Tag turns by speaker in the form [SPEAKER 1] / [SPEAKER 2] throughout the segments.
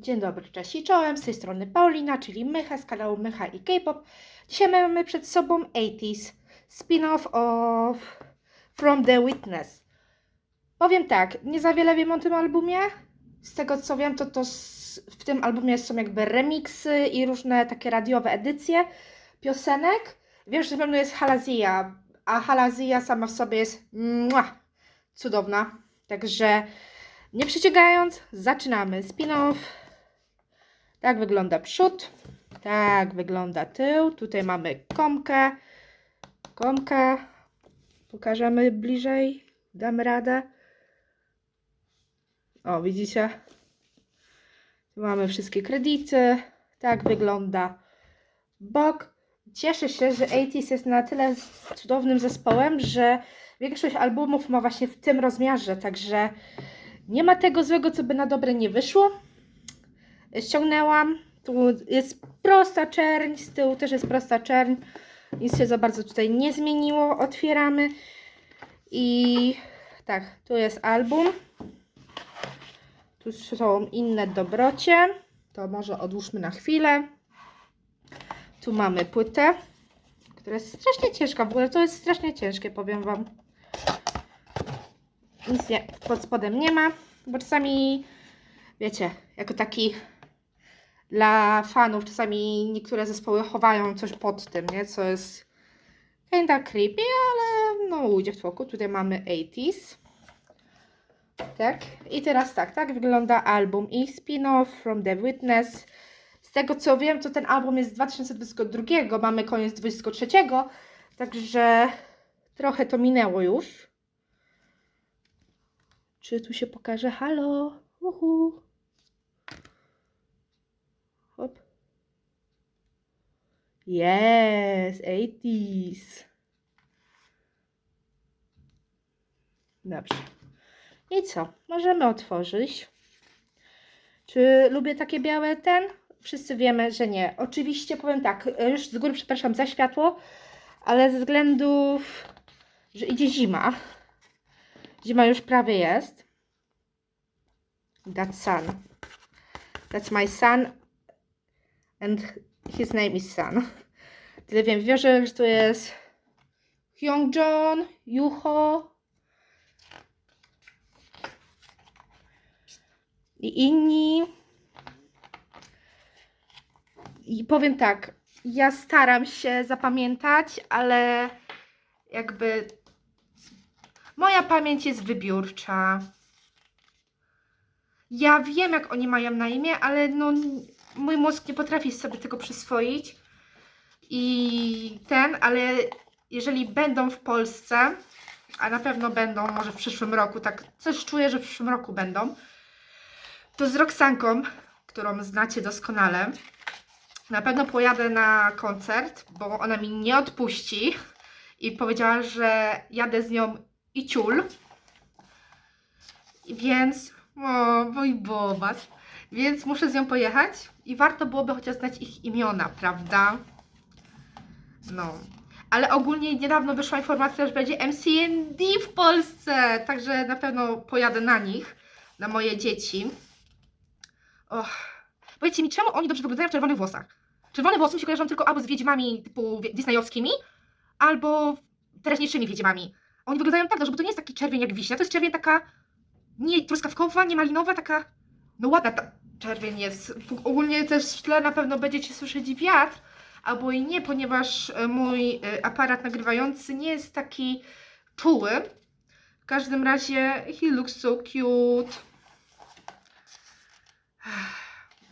[SPEAKER 1] Dzień dobry, cześć i czołem, z tej strony Paulina, czyli Mycha z kanału Mycha i K-pop. Dzisiaj mamy przed sobą 80s, spin-off of From the Witness. Powiem tak, nie za wiele wiem o tym albumie. Z tego co wiem, to, to w tym albumie są jakby remiksy i różne takie radiowe edycje piosenek. Wiem, że na pewno jest Halazja, a Halazja sama w sobie jest mua, cudowna. Także nie przeciągając, zaczynamy. Spin-off. Tak wygląda przód. Tak wygląda tył. Tutaj mamy komkę. Komkę. Pokażemy bliżej. Damy radę. O, widzicie? Tu mamy wszystkie kredyty. Tak wygląda bok. Cieszę się, że 80s jest na tyle cudownym zespołem, że większość albumów ma właśnie w tym rozmiarze, także nie ma tego złego, co by na dobre nie wyszło. Ściągnęłam. Tu jest prosta czerń, z tyłu też jest prosta czerń. Nic się za bardzo tutaj nie zmieniło. Otwieramy. I tak, tu jest album. Tu są inne dobrocie. To może odłóżmy na chwilę. Tu mamy płytę, która jest strasznie ciężka. W ogóle to jest strasznie ciężkie, powiem Wam. Nic nie, pod spodem nie ma, bo czasami, wiecie, jako taki dla fanów, czasami niektóre zespoły chowają coś pod tym, nie? Co jest kinda creepy, ale no ujdzie w tłoku. Tutaj mamy 80s. Tak, i teraz tak, tak wygląda album i spin-off From The Witness. Z tego co wiem, to ten album jest z 2022, mamy koniec 2023, także trochę to minęło już. Czy tu się pokaże? Halo? Uhu. Yes, 80s. Dobrze. I co? Możemy otworzyć. Czy lubię takie białe ten? Wszyscy wiemy, że nie. Oczywiście powiem tak, już z góry przepraszam za światło, ale ze względów, że idzie zima. Zima już prawie jest. That's sun. That's my son. And his name is Sun. Tyle wiem, wierzę, że to jest Hyungjon, Yuho i inni. I powiem tak, ja staram się zapamiętać, ale jakby moja pamięć jest wybiórcza. Ja wiem, jak oni mają na imię, ale no, mój mózg nie potrafi sobie tego przyswoić. I ten, ale jeżeli będą w Polsce, a na pewno będą, może w przyszłym roku, tak coś czuję, że w przyszłym roku będą, to z Roxanką, którą znacie doskonale, na pewno pojadę na koncert, bo ona mi nie odpuści i powiedziała, że jadę z nią i ciul. Więc, o, mój bobas. Więc muszę z nią pojechać i warto byłoby chociaż znać ich imiona, prawda? No. Ale ogólnie niedawno wyszła informacja, że będzie MCND w Polsce, także na pewno pojadę na nich, na moje dzieci. Och. Powiedzcie mi, czemu oni dobrze wyglądają w czerwonych włosach? Czerwone włosy mi się kojarzą tylko albo z wiedźmami typu disneyowskimi, albo teraźniejszymi wiedźmami. Oni wyglądają tak dobrze, bo to nie jest taki czerwień jak wiśnia, to jest czerwień taka nie truskawkowa, nie malinowa, taka no ładna ta czerwień jest. Ogólnie też w tle na pewno będziecie słyszeć wiatr, albo i nie, ponieważ e, mój e, aparat nagrywający nie jest taki czuły. W każdym razie he looks so cute.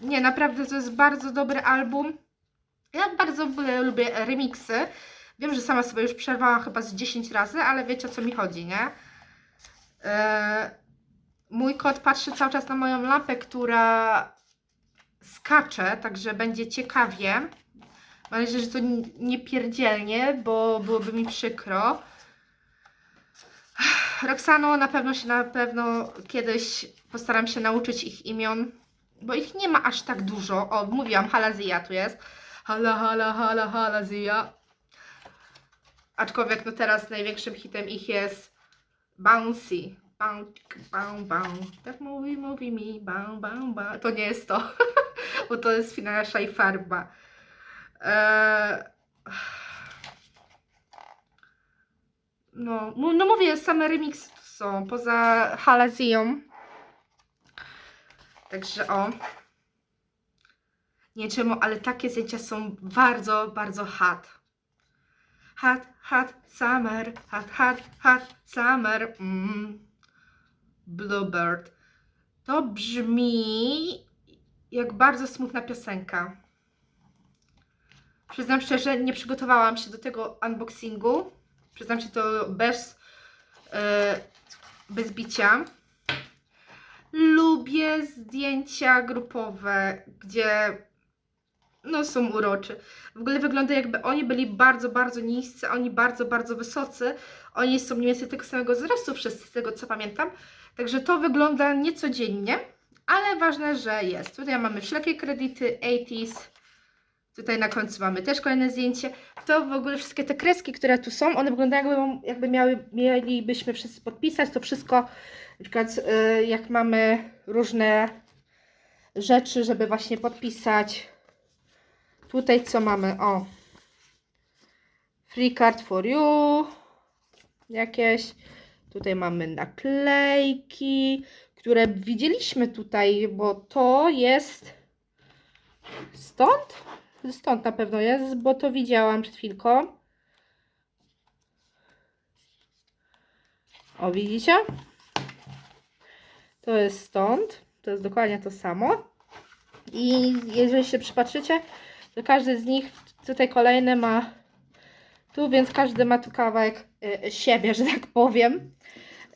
[SPEAKER 1] Nie, naprawdę to jest bardzo dobry album. Ja bardzo lubię remixy. Wiem, że sama sobie już przerwałam chyba z 10 razy, ale wiecie o co mi chodzi, nie? E, mój kot patrzy cały czas na moją lampę, która skacze, także będzie ciekawie. Mam nadzieję, że to nie pierdzielnie, bo byłoby mi przykro. Roxano na pewno się na pewno kiedyś postaram się nauczyć ich imion, bo ich nie ma aż tak dużo. O, mówiłam, Halazja tu jest. Hala, hala, hala, Halazja. Aczkolwiek no teraz największym hitem ich jest Bouncy. Bam, bam, bam. Tak mówi, mówi mi, bam, bam, bam. To nie jest to, bo to jest Finasza i Farba. Eee... No, no mówię, same remixy tu są, poza Halazją. Także o. Nie czemu, ale takie zdjęcia są bardzo, bardzo hot. Hot, hot, summer, hot, hot, hot, summer. Mm. Bluebird. To brzmi jak bardzo smutna piosenka. Przyznam szczerze, nie przygotowałam się do tego unboxingu. Przyznam się to bez, e, bez bicia. Lubię zdjęcia grupowe, gdzie no są uroczy. W ogóle wygląda jakby oni byli bardzo, bardzo niscy, oni bardzo, bardzo wysocy. Oni są mniej więcej tego samego wzrostu wszyscy, z tego co pamiętam. Także to wygląda niecodziennie, ale ważne, że jest. Tutaj mamy wszelkie kredyty, 80s. Tutaj na końcu mamy też kolejne zdjęcie. To w ogóle wszystkie te kreski, które tu są, one wyglądają jakby, jakby miały, mielibyśmy wszyscy podpisać. To wszystko, na przykład y, jak mamy różne rzeczy, żeby właśnie podpisać. Tutaj co mamy? O. Free card for you. Jakieś. Tutaj mamy naklejki, które widzieliśmy tutaj, bo to jest stąd? Stąd na pewno jest, bo to widziałam przed chwilką. O, widzicie? To jest stąd. To jest dokładnie to samo. I jeżeli się przypatrzycie, to każdy z nich, tutaj kolejny ma tu, więc każdy ma tu kawałek siebie, że tak powiem.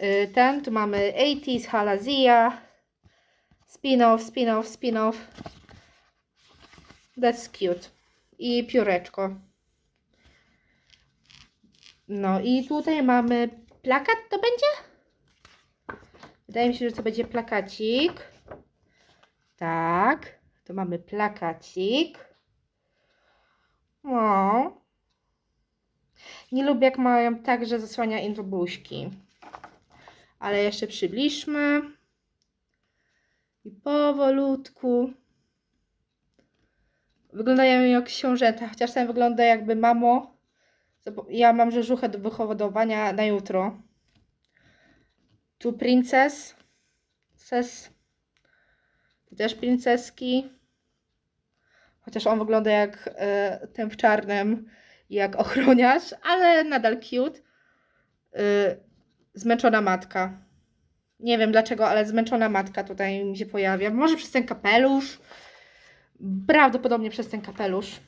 [SPEAKER 1] Y, ten, tu mamy 80s, Halazia, spin-off, spin-off, spin-off. That's cute. I pióreczko. No i tutaj mamy plakat, to będzie? Wydaje mi się, że to będzie plakacik. Tak. Tu mamy plakacik. O. Nie lubię, jak mają tak, że zasłania im buźki. Ale jeszcze przybliżmy. I powolutku. Wyglądają jak książęta, chociaż ten wygląda jakby mamo. Ja mam rzeżuchę do wychowywania na jutro. Tu princes. Ses. Tu też princeski. Chociaż on wygląda jak e, ten w czarnym, jak ochroniarz, ale nadal cute. E, zmęczona matka. Nie wiem dlaczego, ale zmęczona matka tutaj mi się pojawia. Może przez ten kapelusz. Prawdopodobnie przez ten kapelusz.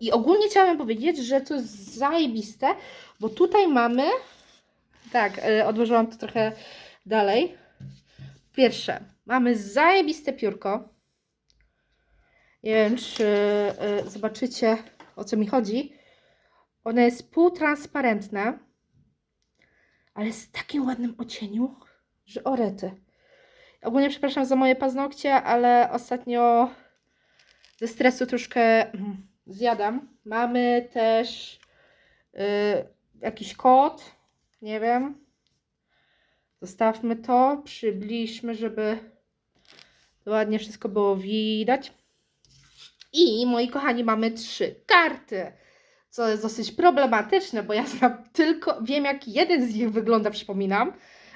[SPEAKER 1] I ogólnie chciałabym powiedzieć, że to jest zajebiste, bo tutaj mamy. Tak, e, odłożyłam to trochę dalej. Pierwsze, mamy zajebiste piórko. Nie wiem, czy y, zobaczycie o co mi chodzi. Ono jest półtransparentne, ale w takim ładnym ocieniu, że orety. Ogólnie przepraszam za moje paznokcie, ale ostatnio ze stresu troszkę mm, zjadam. Mamy też y, jakiś kod, nie wiem. Zostawmy to, przybliżmy, żeby ładnie wszystko było widać. I moi kochani, mamy trzy karty, co jest dosyć problematyczne, bo ja znam tylko, wiem jak jeden z nich wygląda, przypominam.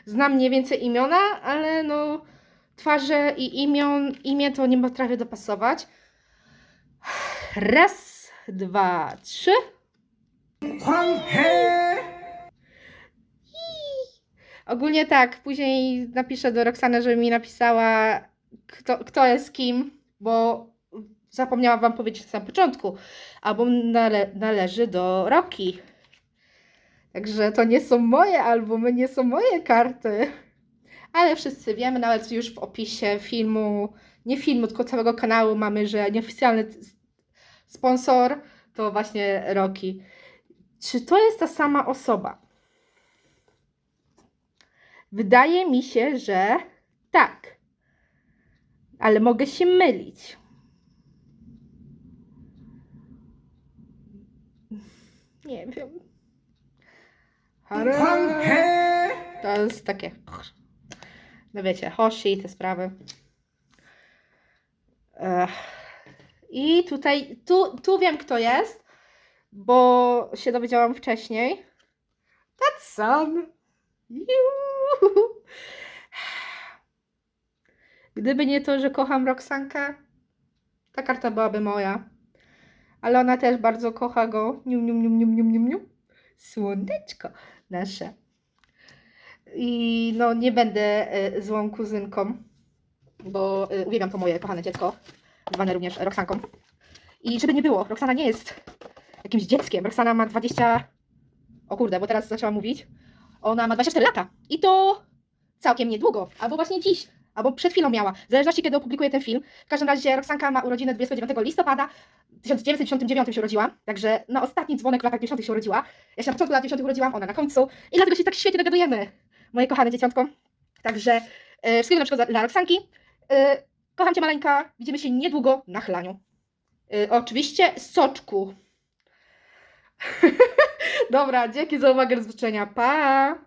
[SPEAKER 1] Znam mniej więcej imiona, ale no twarze i imion, imię to nie potrafię dopasować. Raz, dwa, trzy. Ogólnie tak, później napiszę do Roxany, żeby mi napisała, kto, kto jest kim, bo zapomniałam Wam powiedzieć na samym początku. Album nale należy do Roki. Także to nie są moje albumy, nie są moje karty. Ale wszyscy wiemy, nawet już w opisie filmu, nie filmu, tylko całego kanału mamy, że nieoficjalny sponsor to właśnie Roki. Czy to jest ta sama osoba? Wydaje mi się, że tak. Ale mogę się mylić. Nie wiem. Hare. To jest takie. No wiecie, Hoshi i te sprawy. Ech. I tutaj, tu, tu wiem kto jest, bo się dowiedziałam wcześniej. Tatsan. Juhu. Gdyby nie to, że kocham Roxankę, ta karta byłaby moja. Ale ona też bardzo kocha go. Nium, nium, nium, nium, nium, nium, nium. Słoneczko nasze. I no nie będę y, złą kuzynką, bo y, uwielbiam to moje kochane dziecko, zwane również Roxanką. I żeby nie było, Roxana nie jest jakimś dzieckiem. Roxana ma 20... O kurde, bo teraz zaczęłam mówić. Ona ma 24 lata. I to całkiem niedługo. Albo właśnie dziś. Albo przed chwilą miała. W zależności kiedy opublikuję ten film. W każdym razie Roxanka ma urodziny 29 listopada. W 1959 się urodziła. Także na ostatni dzwonek w latach 50 się urodziła. Ja się na początku lat 50 urodziłam, ona na końcu. I dlatego się tak świetnie dogadujemy. Moje kochane dzieciątko. Także e, wszystkiego na przykład dla Roxanki. E, kocham Cię maleńka. Widzimy się niedługo na chlaniu. E, oczywiście soczku. Dobra, dzięki za uwagę, do zobaczenia. Pa!